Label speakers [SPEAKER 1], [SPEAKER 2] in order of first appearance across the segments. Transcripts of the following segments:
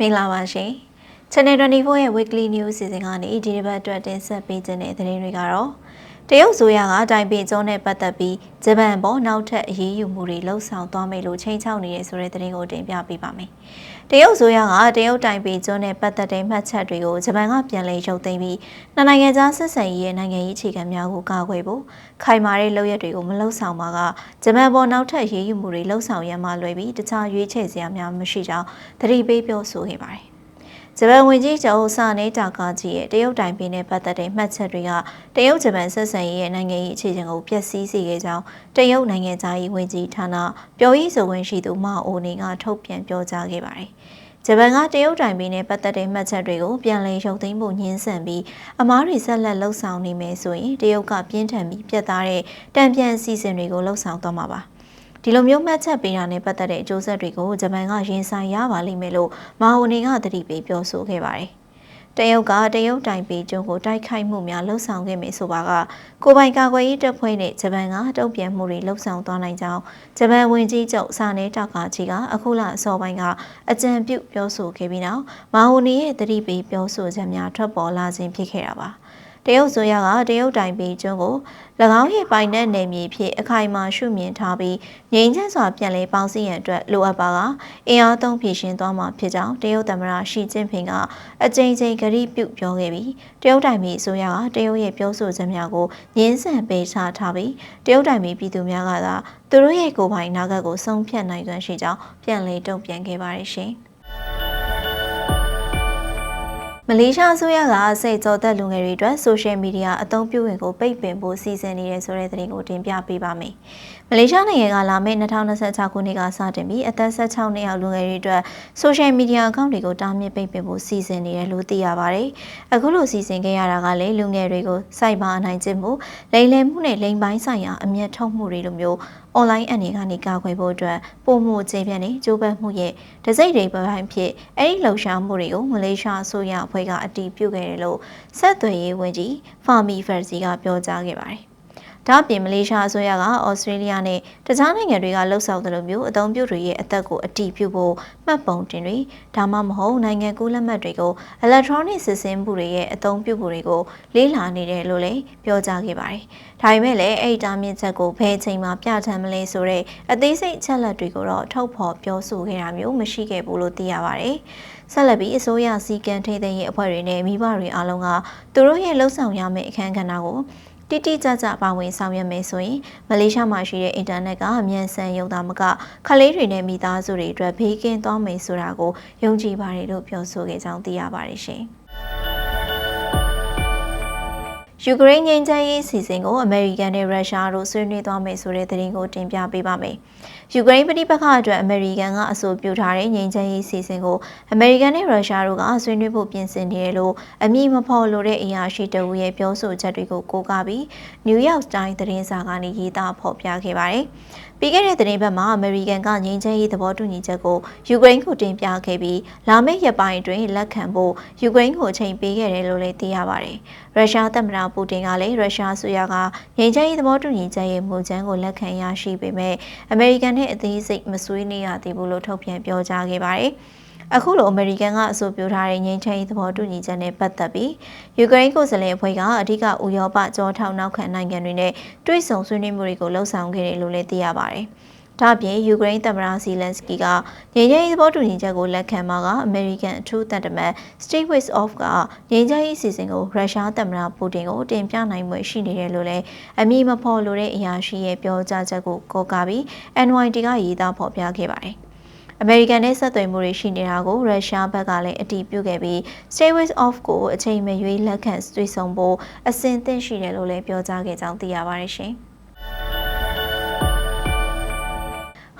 [SPEAKER 1] မင်္ဂလာပါရှင် Channel 24ရဲ့ Weekly News စီစဉ်ကနေဒီတစ်ပတ်အတွက်တင်ဆက်ပေးခြင်းတဲ့သတင်းတွေကတော့တရုတ်ဆိုရကတိုင်ပင်ကျောင်းနဲ့ပတ်သက်ပြီးဂျပန်ပေါ်နောက်ထပ်အရေးယူမှုတွေလှုံ့ဆော်သွားမယ်လို့ချိန်ချောက်နေတဲ့ဆိုတဲ့သတင်းကိုတင်ပြပေးပါမယ်။ တရုတ်ဆိုရကတရုတ်တိုင်ပင်ကျောင်းနဲ့ပတ်သက်တဲ့မှတ်ချက်တွေကိုဂျပန်ကပြန်လည်ရုပ်သိမ်းပြီးနှစ်နိုင်ငံကြားဆက်ဆံရေးရဲ့နိုင်ငံရေးအခြေခံများကိုကာကွယ်ဖို့ခိုင်မာတဲ့လုပ်ရက်တွေကိုမလှုံ့ဆော်ပါကဂျပန်ပေါ်နောက်ထပ်ရေးယူမှုတွေလှုံ့ဆော်ရမှလွယ်ပြီးတခြားရွေးချယ်စရာများမရှိကြောင်းသတိပေးပြောဆိုခဲ့ပါတယ်။ ဂျပန်ဝင်ကြီးကျော်စာနေတာကာကြီးရဲ့တရုတ်တိုင်ပင်နဲ့ပတ်သက်တဲ့မှတ်ချက်တွေကတရုတ်ဂျပန်ဆက်ဆံရေးရဲ့နိုင်ငံရေးအခြေခံကိုပျက်စီးစေခဲ့ကြောင်းတရုတ်နိုင်ငံသားရေးဝန်ကြီးဌာနပြောရေးဆိုခွင့်ရှိသူမအိုနေကထုတ်ပြန်ပြောကြားခဲ့ပါတယ်။ဂျပန်ကတရုတ်တိုင်ပင်နဲ့ပတ်သက်တဲ့မှတ်ချက်တွေကိုပြန်လည်ရုပ်သိမ်းဖို့ညှင်းဆန်ပြီးအမားတွေဆက်လက်လှုပ်ဆောင်နေမယ်ဆိုရင်တရုတ်ကပြင်းထန်ပြီးပြတ်သားတဲ့တံပြန်အစီအစဉ်တွေကိုလှုပ်ဆောင်သွားမှာပါ။ ဒီလိုမျိုးမှတ်ချက်ပေးတာနဲ့ပတ်သက်တဲ့အကျိုးဆက်တွေကိုဂျပန်ကရင်ဆိုင်ရပါလိမ့်မယ်လို့မာဟိုနီကသတိပေးပြောဆိုခဲ့ပါတယ်။တရုတ်ကတရုတ်တိုင်ပေကျွန်းကိုတိုက်ခိုက်မှုများလှုံ့ဆော်ခဲ့မယ်ဆိုပါကကိုပိုင်ကာကွယ်ရေးတပ်ဖွဲ့နဲ့ဂျပန်ကတုံ့ပြန်မှုတွေလှုံ့ဆော်သွားနိုင်ကြောင်းဂျပန်ဝန်ကြီးချုပ်စာနေတောက်ကကြီးကအခုလအစောပိုင်းကအကြံပြုပြောဆိုခဲ့ပြီးနောက်မာဟိုနီရဲ့သတိပေးပြောဆိုချက်များထွက်ပေါ်လာခြင်းဖြစ်ခဲ့တာပါ။ တရုတ်ဆိုရကတရုတ်တိုင်ပေကျွန်းကို၎င်းရဲ့ပိုင်နက်နယ်မြေဖြစ်အခိုင်အမာရှုမြင်ထားပြီးငြိမ်းချမ်းစွာပြန်လည်ပေါင်းစည်းရန်အတွက်လိုအပ်ပါကအင်အားသုံးဖြည့်ရှင်သွားမှာဖြစ်ကြောင်းတရုတ်သမ္မတရှီကျင်းဖင်ကအကြိမ်ကြိမ်ကတိပြုပြောခဲ့ပြီးတရုတ်တိုင်ပေဆိုရကတရုတ်ရဲ့ပြောဆိုချက်များကိုငင်းဆန်ပေးချထားပြီးတရုတ်တိုင်ပေပြည်သူများကသာသူတို့ရဲ့ကိုယ်ပိုင်နာဂတ်ကိုဆုံးဖြတ်နိုင်စွမ်းရှိကြောင်းပြန်လည်တုံ့ပြန်ခဲ့ပါတယ်ရှင်။ မလေးရှားအစိုးရကစိတ်ကြောသက်လူငယ်တွေအတွက်ဆိုရှယ်မီဒီယာအသုံးပြုဝင်ကိုပိတ်ပင်ဖို့စီစဉ်နေတယ်ဆိုတဲ့သတင်းကိုတင်ပြပေးပါမယ်။မလေးရှားနိုင်ငံကလာမယ့်2026ခုနှစ်ကစတင်ပြီးအသက်16နှစ်အောက်လူငယ်တွေအတွက်ဆိုရှယ်မီဒီယာအကောင့်တွေကိုတားမြစ်ပိတ်ပင်ဖို့စီစဉ်နေတယ်လို့သိရပါတယ်။အခုလိုစီစဉ်ခဲ့ရတာကလည်းလူငယ်တွေကိုစိုက်ပါအနိုင်ကျင့်မှုလိမ်လည်မှုနဲ့လိမ်ပိုင်းဆိုင်ရာအမျက်ထုတ်မှုတွေလိုမျိုး အွန်လိုင်းအနေကနေကာကွယ်ဖို့အတွက်ပုံမှုခြေပြန့်နေကြိုးပမ်းမှုရဲ့တစိမ့်တွေပိုင်းဖြစ်အဲ့ဒီလှုပ်ရှားမှုတွေကိုမလေးရှားအစိုးရအဖွဲ့ကအတည်ပြုခဲ့တယ်လို့ဆက်သွယ်ရေးဝန်ကြီးဖာမီဖာစီကပြောကြားခဲ့ပါတယ် ဒါ့အပြင်မလေးရှားအစိုးရကဩစတြေးလျနဲ့တခြားနိုင်ငံတွေကလှုပ်ဆောင်သလိုမျိုးအသုံးပြုတွေရဲ့အသက်ကိုအတီးပြုဖို့မှတ်ပုံတင်တွေဒါမှမဟုတ်နိုင်ငံကူးလက်မှတ်တွေကို electronic စစ်ဆင်မှုတွေရဲ့အသုံးပြုမှုတွေကိုလေးလာနေတယ်လို့လည်းပြောကြားခဲ့ပါတယ်။ဒါပေမဲ့လည်းအဲ့ဒီတာမြင့်ချက်ကိုဘယ်ချိန်မှပြဋ္ဌာန်းမလဲဆိုတော့အသေးစိတ်ချက်လက်တွေကိုတော့ထုတ်ဖော်ပြောဆိုခဲ့တာမျိုးမရှိခဲ့ဘူးလို့သိရပါတယ်။ဆက်လက်ပြီးအစိုးရစီကံထိသိမ်းရေးအဖွဲ့တွေနဲ့မိဘတွေအားလုံးကသူတို့ရဲ့လှုပ်ဆောင်ရမယ့်အခမ်းကဏ္ဍကို တိတိကျကျပါဝင်ဆောင်ရွက်မယ်ဆိုရင်မလေးရှားမှာရှိတဲ့အင်တာနက်ကမြန်ဆန်ရုံသာမကခလေးတွေနဲ့မိသားစုတွေအတွက်ဘေးကင်းသွားမယ်ဆိုတာကိုယုံကြည်ပါတယ်လို့ပြောဆိုခဲ့ကြောင်းသိရပါတယ်ရှင်။ယူကရိန်းငြိမ်းချမ်းရေးစီစဉ်ကိုအမေရိကန်နဲ့ရုရှားတို့ဆွေးနွေးသွားမယ်ဆိုတဲ့သတင်းကိုတင်ပြပေးပါမယ်။ယူကရိန်းပြည်ပခါအတွက်အမေရိကန်ကအဆိုပြုထားတဲ့ငြိမ်းချမ်းရေးစီစဉ်ကိုအမေရိကန်နဲ့ရုရှားတို့ကဆွေးနွေးဖို့ပြင်ဆင်နေတယ်လို့အမည်မဖော်လိုတဲ့အရာရှိတဦးရဲ့ပြောဆိုချက်တွေကိုကိုးကားပြီး New York Times သတင်းစာကနေရေးသားဖော်ပြခဲ့ပါတယ်။ပြီးခဲ့တဲ့သတင်းပတ်မှာအမေရိကန်ကငြိမ်းချမ်းရေးသဘောတူညီချက်ကိုယူကရိန်းကိုတင်ပြခဲ့ပြီးလာမယ့်ရက်ပိုင်းအတွင်းလက်ခံဖို့ယူကရိန်းကိုအချိန်ပေးခဲ့တယ်လို့လည်းသိရပါတယ်။ရုရှားသမ္မတပူတင်ကလည်းရုရှားဆိုရကငြိမ်းချမ်းရေးသဘောတူညီချက်ရဲ့မူကြမ်းကိုလက်ခံရရှိပေမဲ့အမေရိကန်နဲ့အသေးစိတ်မဆွေးနွေးရသေးဘူးလို့ထုတ်ပြန်ပြောကြားခဲ့ပါတယ်။အခုလိုအမေရိကန်ကအဆိုပြုထားတဲ့ငြိမ်းချမ်းရေးသဘောတူညီချက်နဲ့ပတ်သက်ပြီးယူကရိန်းကိုယ်စားလှယ်အဖွဲ့ကအဓိကဥရောပကြောထောက်နောက်ခံနိုင်ငံတွေနဲ့တွိတ်ဆုံဆွေးနွေးမှုတွေကိုလှုံ့ဆော်ခဲ့တယ်လို့လည်းသိရပါတယ်။ ဒါ့အပြင်ယူကရိန်းသမ္မတဇီလန်စကီကငြိမ်းချမ်းရေးသဘောတူညီချက်ကိုလက်ခံမှာကအမေရိကန်အထူးတန်တမန် Steve Witkoff ကငြိမ်းချမ်းရေးစီစဉ်ကိုရုရှားသမ္မတပူတင်ကိုတင်ပြနိုင်မှုရှိနေတယ်လို့လည်းအမည်မဖော်လိုတဲ့အရာရှိရဲ့ပြောကြားချက်ကိုကောကာပြီး NYT ကရေးသားဖော်ပြခဲ့ပါတယ်။အမေရိကန်နဲ့ဆက်သွယ်မှုတွေရှိနေတာကိုရုရှားဘက်ကလည်းအတည်ပြုခဲ့ပြီး States of ကိုအချိန်မရွေးလက်ခံတွေ့ဆုံဖို့အဆင်သင့်ရှိတယ်လို့လည်းပြောကြားခဲ့ကြောင်းသိရပါတယ်ရှင်။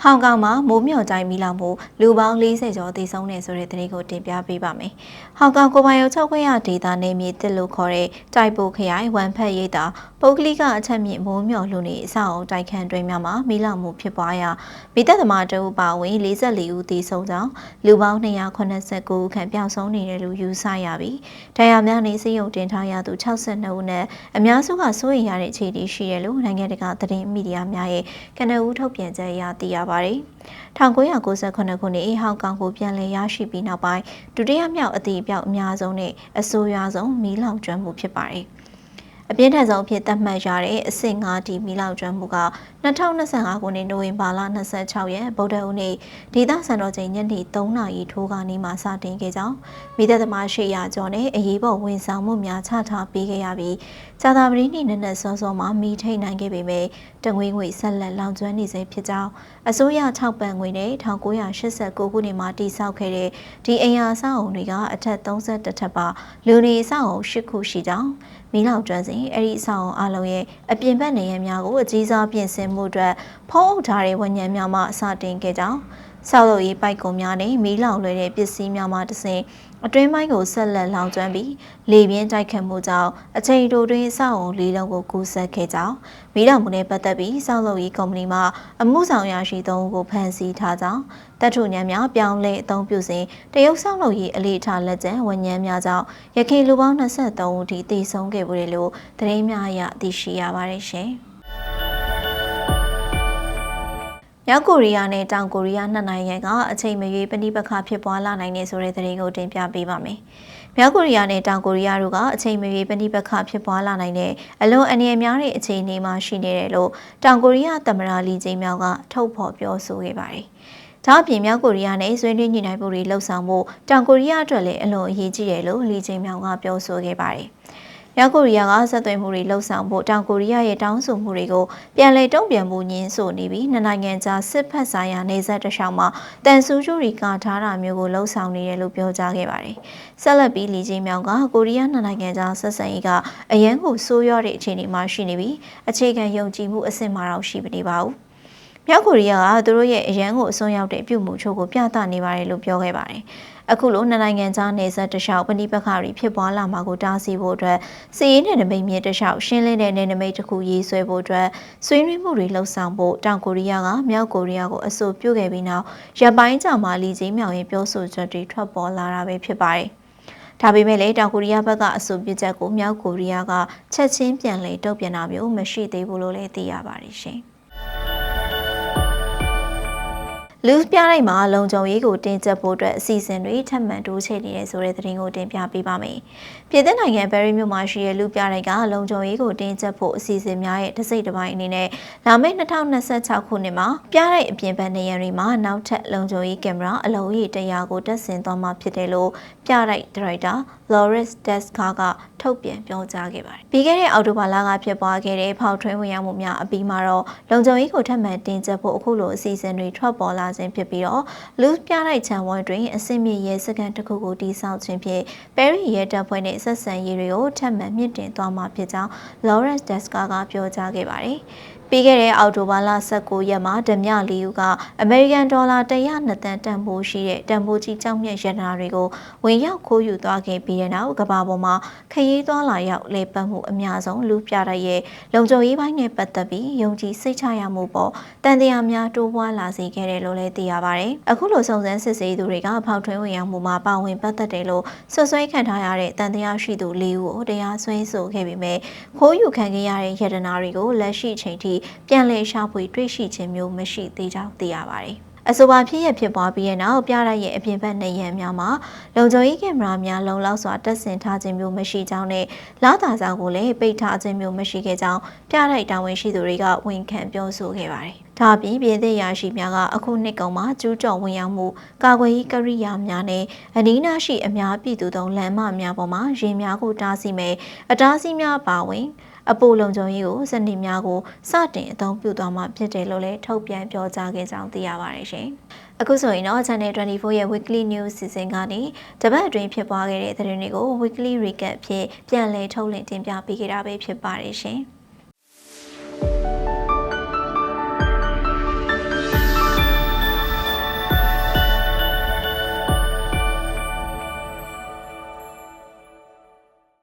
[SPEAKER 1] ဟောင်ကောင်မှာမိုးမျှော်တိုင်းမီလောင်မှုလူပေါင်း40ကျော်သေဆုံးနေဆိုတဲ့သတင်းကိုတင်ပြပေးပါမယ်။ဟောင်ကောင်ကိုပိုင်ရုပ်ချုပ်ခွင့်ရဒေသနေမြေတစ်လို့ခေါ်တဲ့တိုက်ပိုခရိုင်ဝမ်ဖက်ရိပ်သာပပုတ်ကလေးကအချက်မြင့်မိုးမျော်လူနေအဆောက်အုံတိုက်ခန်းတွင်များမှာမိလောင်မှုဖြစ်ပွားရာမိသက်သမားတအုပ်ပါဝင်44ဦးသေဆုံးကြောင်းလူပေါင်း289ဦးခန့်ပျောက်ဆုံးနေတယ်လို့ယူဆရပြီးတရားများနေစည်းရုံတင်ထားရသူ62ဦးနဲ့အများစုကစိုးရိမ်ရတဲ့အခြေအနေရှိတယ်လို့နိုင်ငံတကာသတင်းမီဒီယာများရဲ့ကနဦးထုတ်ပြန်ချက်အရသိရပါတယ်။1998ခုနှစ်ဟောင်ကောင်ကိုပြန်လည်ရရှိပြီးနောက်ပိုင်းဒုတိယမြောက်အသည့်အပြောက်အများဆုံးနဲ့အဆိုးရွားဆုံးမီးလောင်ကျွမ်းမှုဖြစ်ပါတယ်။ အပြင်းထန်ဆုံးအဖြစ်သတ်မှတ်ရတဲ့အဆင့်5ဒီမီလောက်ကျွမ်းမှုက2025ခုနှစ်နိုဝင်ဘာလ26ရက်ဗုဒ္ဓဟူးနေ့ဒေသစံတော်ချိန်ညနေ3နာရီထိုးကနေမှစတင်ခဲ့ကြောင်းမိသက်သမား800ကျော်နဲ့အရေးပေါ်ဝန်ဆောင်မှုများချထားပေးခဲ့ရပြီးဇာတာပတိနေ့နက်နက်စောစောမှာမိထိန်နိုင်ခဲ့ပေမဲ့တငွေငွေဆက်လက်လောင်ကျွမ်းနေစေဖြစ်ကြောင်းအစိုးရထောက်ပံ့ငွေနဲ့1989ခုနှစ်မှာတည်ဆောက်ခဲ့တဲ့ဒီအင်အားအဆောက်အုံတွေကအထက်31ထပ်ပါလူနေအဆောက်အုံ10ခုရှိကြောင်း မီးလောင်ကျွမ်းစဉ်အဲ့ဒီအဆောင်အလုံးရဲ့အပြင်ဘက်နေရများကိုအကြီးစားပြင်ဆင်မှုအတွက်ဖုံးအုပ်ထားတဲ့ဝန်ညံများမှစတင်ခဲ့ကြောင်း ဆောက်လုပ်ရေးပိုက်ကုံများနဲ့မီးလောင်လွှဲတဲ့ပစ္စည်းများမှတဆင့်အတွင်းပိုင်းကိုဆက်လက်လောင်ကျွမ်းပြီးလေပြင်းတိုက်ခတ်မှုကြောင့်အချိန်တိုတွင်စောက်အုံလေးလုံးကိုကူးဆက်ခဲ့ကြောင်းမိတော်မူနဲ့ပတ်သက်ပြီးစောက်လုပ်ရေးကုမ္ပဏီမှအမှုဆောင်ရရှိသုံးကိုဖမ်းဆီးထားကြောင်းတပ်ထုညံများပြောင်းလဲအသုံးပြုစဉ်တရုတ်စောက်လုပ်ရေးအလေးထားလက်ကျန်ဝန်ညံများကြောင့်ရခိုင်လူပေါင်း23ဦးထိသေဆုံးခဲ့ပြီလို့သတင်းများအရသိရှိရပါတယ်ရှင်။ မြောက်ကိုရီးယားနဲ့တောင်ကိုရီးယားနှစ်နိုင်ငံကအချိန်မရွေးပဋိပက္ခဖြစ်ပွားလာနိုင်တဲ့ဆိုတဲ့သတင်းကိုတင်ပြပေးပါမယ်။မြောက်ကိုရီးယားနဲ့တောင်ကိုရီးယားတို့ကအချိန်မရွေးပဋိပက္ခဖြစ်ပွားလာနိုင်တဲ့အလွန်အနေအများတဲ့အခြေအနေမှာရှိနေတယ်လို့တောင်ကိုရီးယားသမ္မတလီဂျိန်မြောက်ကထုတ်ဖော်ပြောဆိုခဲ့ပါတယ်။ဒါ့အပြင်မြောက်ကိုရီးယားနဲ့ဆွေးနွေးညှိနှိုင်းမှုတွေလှုပ်ဆောင်ဖို့တောင်ကိုရီးယားအတွက်လည်းအလွန်အရေးကြီးတယ်လို့လီဂျိန်မြောက်ကပြောဆိုခဲ့ပါတယ်။ မြောက်ကိုရီးယားကဆက်သွယ်မှုတွေလှုပ်ဆောင်ဖို့တောင်ကိုရီးယားရဲ့တောင်းဆိုမှုတွေကိုပြန်လည်တုံ့ပြန်မှုညင်းဆိုနေပြီးနှစ်နိုင်ငံကြားစစ်ဖက်ဆိုင်ရာနေဆက်တခြားမှာတန်ဆူးကျူရီကာထားတာမျိုးကိုလှုပ်ဆောင်နေတယ်လို့ပြောကြားခဲ့ပါတယ်။ဆက်လက်ပြီးလီဂျီမြောင်ကကိုရီးယားနှစ်နိုင်ငံကြားဆက်ဆံရေးကအရန်ကိုဆိုးရွားတဲ့အခြေအနေမှာရှိနေပြီးအခြေခံယုံကြည်မှုအဆင့်မှာတော့ရှိမနေပါဘူး။မြောက်ကိုရီးယားကသူတို့ရဲ့အရန်ကိုအစွန်းရောက်တဲ့အပြုတ်မှုချို့ကိုပြသနေပါတယ်လို့ပြောခဲ့ပါတယ်။ အခုလိုနှစ်နိုင်ငံကြားနေဆက်တလျှောက်ပဏိပခါတွေဖြစ်ပွားလာမှာကိုတားဆီးဖို့အတွက်စီးရေးနယ်နိမိတ်မြေတလျှောက်ရှင်းလင်းတဲ့နယ်နိမိတ်တစ်ခုရေးဆွဲဖို့အတွက်ဆွေးနွေးမှုတွေလှုပ်ဆောင်ဖို့တောင်ကိုရီးယားကမြောက်ကိုရီးယားကိုအဆိုပြုခဲ့ပြီးနောက်ရပိုင်းကြာမှလီကြီးမြောင်ရင်ပြောဆိုချက်တွေထွက်ပေါ်လာတာပဲဖြစ်ပါတယ်။ဒါပေမဲ့လည်းတောင်ကိုရီးယားဘက်ကအဆိုပြုချက်ကိုမြောက်ကိုရီးယားကချက်ချင်းပြန်လည်တုံ့ပြန်တာမျိုးမရှိသေးဘူးလို့လည်းသိရပါတယ်ရှင်။ လူပြတိုင်းမှာလုံခြုံရေးကိုတင်ကျပ်ဖို့အတွက်အစီအစဉ်တွေထပ်မံတိုးချဲ့နေတယ်ဆိုတဲ့သတင်းကိုတင်ပြပေးပါမယ်။ပြည်သစ်နိုင်ငံဘယ်ရီမြို့မှာရှိတဲ့လူပြတိုင်းကလုံခြုံရေးကိုတင်ကျပ်ဖို့အစီအစဉ်များရဲ့တစ်စိတ်တစ်ပိုင်းအနေနဲ့လာမယ့်2026ခုနှစ်မှာပြတိုင်းအပြင်ဘက်နေရာတွေမှာနောက်ထပ်လုံခြုံရေးကင်မရာအလုံးကြီး100ကိုတက်ဆင်သွားမှာဖြစ်တယ်လို့ပြတိုင်းဒရိုက်တာ Loris Deska ကထုတ်ပြန်ပြောကြားခဲ့ပါတယ်။ပြီးခဲ့တဲ့အောက်တိုဘာလကဖြစ်ပွားခဲ့တဲ့ဖောက်ထွင်းဝင်ရောက်မှုများအပြီးမှာတော့လုံခြုံရေးကိုထပ်မံတင်ကျပ်ဖို့အခုလိုအစီအစဉ်တွေထွက်ပေါ်လာခြင်းဖြစ်ပြီးတော့လူပြတိုက်ချံဝန်းတွင်အစင်မြင့်ရဲစကန်တစ်ခုကိုတည်ဆောက်ခြင်းဖြင့်ပဲရီရဲတပ်ဖွဲ့နဲ့ဆက်ဆံရေးတွေကိုထပ်မံမြင့်တင်သွားမှာဖြစ်ကြောင်း Lawrence Deska ကပြောကြားခဲ့ပါတယ်။ပြီးခဲ့တဲ့အောက်တိုဘာလ19ရက်မှာဓမြလီယူကအမေရိကန်ဒေါ်လာ102တန်တန်ဖိုးရှိတဲ့တန်ဖိုးကြီးကြောက်မြတ်ရတနာတွေကိုဝင်ရောက်ခိုးယူသွားခဲ့ပြီးတဲ့နောက်ကမ္ဘာပေါ်မှာခရီးသွားလာရောက်လေပတ်မှုအများဆုံးလူပြတဲ့ရဲ့လုံခြုံရေးပိုင်းနဲ့ပတ်သက်ပြီးယုံကြည်စိတ်ချရမှုပေါ်တန်တရားများတိုးပွားလာစေခဲ့တယ်လို့လည်းသိရပါတယ်။အခုလိုစုံစမ်းစစ်ဆေးသူတွေကဖောက်ထွင်းဝင်ရောက်မှုမှာပါဝင်ပတ်သက်တယ်လို့ဆွဆွဲခံထားရတဲ့တန်တရားရှိသူလေးဦးကိုတရားစွဲဆိုခဲ့ပေမဲ့ခိုးယူခံခဲ့ရတဲ့ရတနာတွေကိုလက်ရှိချိန်ထိပြန်လည်ရှာဖွေတွေ့ရှိခြင်းမျိုးမရှိသေးကြောင်းသိရပါတယ်။အဆိုပါဖြစ်ရဖြစ်ပွားပြီးတဲ့နောက်ပြရရဲ့အပြင်ဘက်နေရန်များမှာလုံခြုံရေးကင်မရာများလုံလောက်စွာတပ်ဆင်ထားခြင်းမျိုးမရှိကြောင်းနဲ့လာတာဆောင်ကိုလည်းပိတ်ထားခြင်းမျိုးမရှိခဲ့ကြောင်းပြရိုက်တာဝန်ရှိသူတွေကဝန်ခံပြောဆိုခဲ့ပါတယ်။ဒါပြင်ပြည်သက်ရာရှိများကအခုနှစ်ကုန်မှာကျူးကျော်ဝင်ရောက်မှုကာကွယ်ရေးကရိယာများနဲ့အနီးနားရှိအများပြည်သူသုံးလမ်းမများပေါ်မှာရင်များကိုတားဆီးမယ်အတားဆီးများပါဝင် အပိုလုံခြုံရေးကိုစနစ်များကိုစတင်အသုံးပြုသွားမှာဖြစ်တယ်လို့လည်းထုတ်ပြန်ပြောကြားခဲ့ကြောင်းသိရပါတယ်ရှင်။အခုဆိုရင်တော့ Channel 24ရဲ့ Weekly News စီစဉ်ကနေတပတ်အတွင်းဖြစ်ပွားခဲ့တဲ့သတင်းတွေကို Weekly Recap ဖြင့်ပြန်လည်ထုတ်လွှင့်တင်ပြပေးခဲ့တာပဲဖြစ်ပါတယ်ရှင်။